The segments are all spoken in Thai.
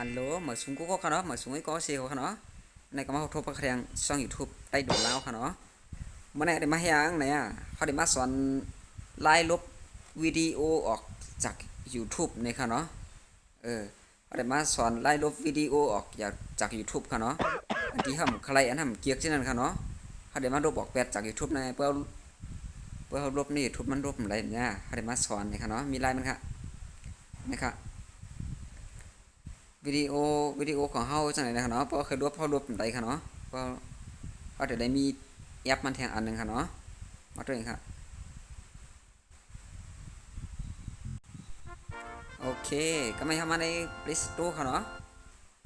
ฮัลโหลหมอสุงกูก็ค่ะเนาะหมอสุงไอ้ก็เสียค่ะเนาะในก็มาทบประเคียงช่อง YouTube ได้ดูแล้วค่ะเนาะเมื่อไหร่ได้มาให้ยังไหนอะเขาได้มาสอนไล่ลบวิดีโอออกจาก YouTube นี่ค่ะเนาะเออเขาได้มาสอนไล่ลบวิดีโอออกจากจาก YouTube ค่ะเนาะอันที่ทำใครอันทำเกียกที่นั่นค่ะเนาะเขาได้มาลบออกแปดจาก YouTube นเพื่อเพื่อลบใน YouTube มันลบอะไรเนี่ยเขาได้มาสอนในค่ะเนาะมีไลน์มันค่ะนะครับ วิดีโอวิดีโอของเฮาจังไดนะครับเนาะเพราะเคยรวบเฮารวบได้ค่ะเนาะเพราะเฮาจะได้มีแอปมันแทงอันหนึงค่ะเนาะมาตัวเองค่ะโอเคก็ไม่เข้ามาใน Play Store ค่ะเนาะ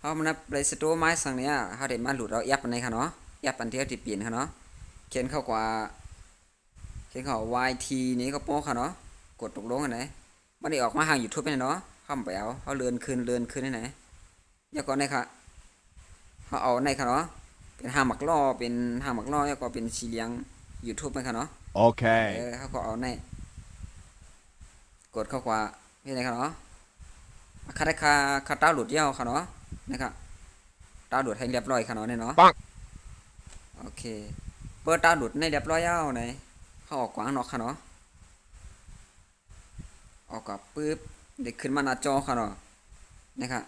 เฮามาใน Play Store ไม้สั่งเนี้ยเฮาได้มาหลุดเอาแอปอันนี้ค่ะเนาะแอปอันที่เฮาสิเปลี่ยนค่ะเนาะเขียนเข้ากว่าเขียนเข้า YT นี้ก็โป๊ะค่ะเนาะกดตกลงอันไหนมันได้ออกมาทาง YouTube ไปเนาะเข้าไปเอาเฮาเลื่อนขึ้นเลื่อนขึ้นให้ไหน แล้วก็ในค่ะเขาเอาในค่ะเนาะเป็นหางหมักล่อเป็นหางหมักล่อแล้วก็เป็นสีเหลียง YouTube ไปค่ะเนาะเอ Okay. อเขาก็เอาในกดเข้ากว่านี่เลยค่ะเนาะคาได้คาคาดาวน์โหลดเดียวค่ะเนาะนะครับดาวน์โหลดให้เรียบร้อยค่ะเนาะเนี่ยเนาะปังโอเคเปิดดาวน์โหลดในเรียบร้อยแล้วไหนเขาออกกว้างเนาะค่ะเนาะออกกับปึ๊บเด็กขึ้นมาหน้าจอค่ะเนาะนะครับ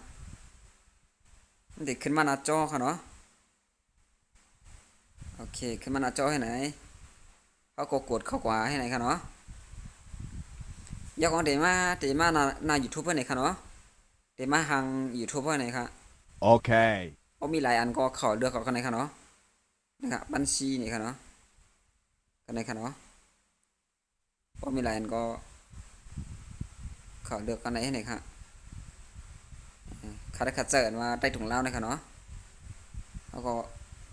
เด็กขึ้นมาหน้าจอค่ะเนาะโอเคขึ้นมาหน้าจอให้ไหนเขาก็กดเข้ากว่าให้ไหนค่ะเนาะอยากของเดมาเดมาหน้าหน้า YouTube เพื่อนไหนค่ะเนาะเดมาทาง YouTube เพื่อนไหนค่ะ Okay. เพราะมีหลายอันก็เขาเลือกเขากันไหนค่ะเนาะนะครับบัญชีนี่ค่ะเนาะกันไหนค่ะเนาะเพราะมีหลายอันก็เขาเลือกกันไหนให้ไหนค่ะ คาได้ขัดเจอมาได้ถุงเล่านะคะเนาะแล้วก็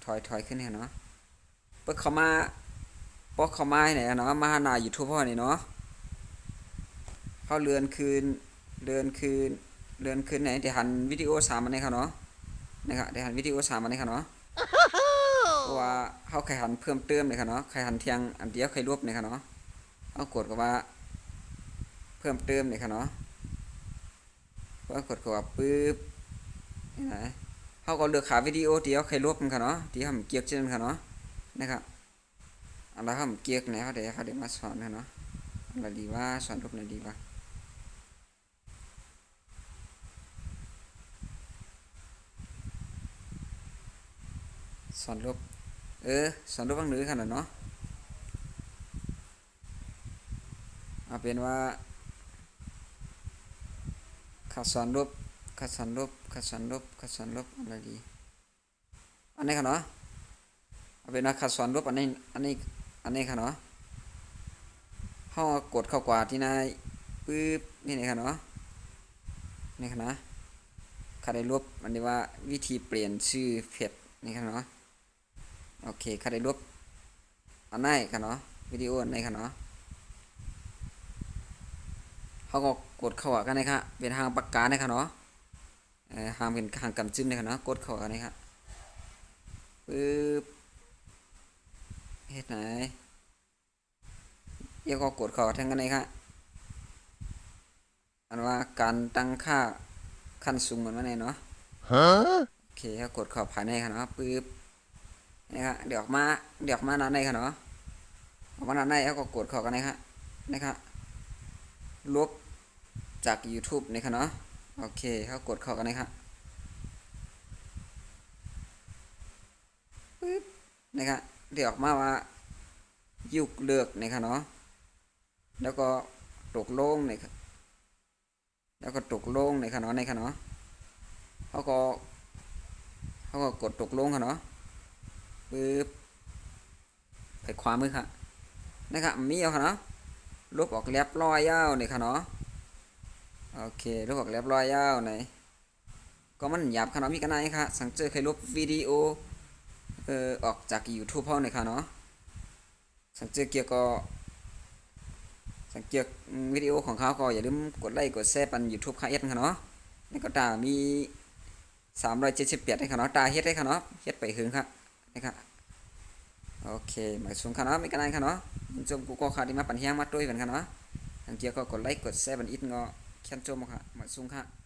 ถอยถอยขึ้นเนี่ยเนาะเปิดเขามาปอกเขามาให้ไหนเนาะมาหน้า YouTube พ่อนี่เนาะเขาเลื่อนคืนเลื่อนคืนเลื่อนคืนไหนเดี๋ยวหันวิดีโอสามอันนี้ค่ะเนาะนะครับเดี๋ยวหันวิดีโอสามอันนี้ค่ะเนาะเพราะว่าเขาใครหันเพิ่มเติมเลยค่ะเนาะใครหันเทียงอันเดียวใครรวบเลยค่ะเนาะเอากดกับว่าเพิ่มเติมเลยค่ะเนาะพอกดกับว่าปึ๊บ นี่ไหนเขาก็เลือกขาวิดีโอเดียวใครรวบมันค่ะเนาะที่ทำเกียกเช่นค่ะเนาะนะครับอะไรทำเกียกไหนเขาเดี๋ยวเขาเดี๋ยวมาสอนค่ะเนาะอะไรดีว่าสอนรูปไหนดีว่าสอนรูปเออสอนรูปบางหรือขนาดเนาะเอาเป็นว่าขัดสอนรูป ขัดสอนรูปขัดสอนรูปขัดสอนรูปอะไรดี อันนี้ค่ะเนาะเอาเป็นว่าขัดสอนรูปอันนี้อันนี้อันนี้ค่ะเนาะห้ากดเข้ากว่าที่นายปึ๊บนี่นี่ค่ะเนาะนี่ค่ะนะขัดได้รูปอันนี้ว่าวิธีเปลี่ยนชื่อเพจนี่ค่ะเนาะโอเคค่ะได้รูปอันไหนค่ะเนาะวิดีโออันไหนค่ะเนาะเขาก็กดเข้ากันนะครับเป็นทางปากกานะครับเนาะ เอ่อทางเป็นทางกำจิ้มนะครับเนาะกดเข้ากันนะครับปึ๊บเฮ็ดไหนเดี๋ยวก็กดเข้าทั้งกันเลยครับอันว่าการตั้งค่าขั้นสูงเหมือนว่าไงเนาะ Huh? โอเคก็กดเข้าภายในครับเนาะปึ๊บนี่ครับเดี๋ยวออกมาเดี๋ยวออกมาด้านในครับเนาะออกมาด้านในแล้วก็กดเข้ากันนะครับนะครับลบจาก YouTube นี่ครับเนาะ โอเคเขากดเข้ากันนะครับปึ๊บนี่ครับเดี๋ยวออกมาว่า ยุกเลือกนี่ครับเนาะแล้วก็ตกลงนี่ครับแล้วก็ตกลงนี่ครับเนาะนี่ครับเนาะเขาก็เขาก็กดตกลงค่ะเนาะปึ๊บไปขวามือค่ะนะครับมีเอาค่ะเนาะลบออกเรียบร้อยยาวนี่ค่ะเนาะ โอเคลบออกเรียบร้อยยาวไหนก็มันหยาบค่ะเนาะมีกันไหนค่ะสังเจอเคยลบวิดีโอเอ่อออกจาก YouTube เฮานี่ค่ะเนาะสังเจอเกี่ยวกับสังเกตวิดีโอของเขาก็อย่าลืมกดไลค์กดแชร์ปัน YouTube ค่ะเอ็ดค่ะเนาะนี่ก็ตามีสามร้อยเจ็ดสิบแปดได้ค่ะเนาะตาเฮ็ดได้ค่ะเนาะเฮ็ดไปหึงครับนะครับโอเคหมายสูงค่ะเนาะไม่กันไรค่ะเนาะจมกูก็ขาดีมาปันเฮียงมาด้วยกันค่ะเนาะทางเกียร์ก็กดไลค์กดแชร์บันอิดงอแคนโจมค่ะ หมายสูงค่ะ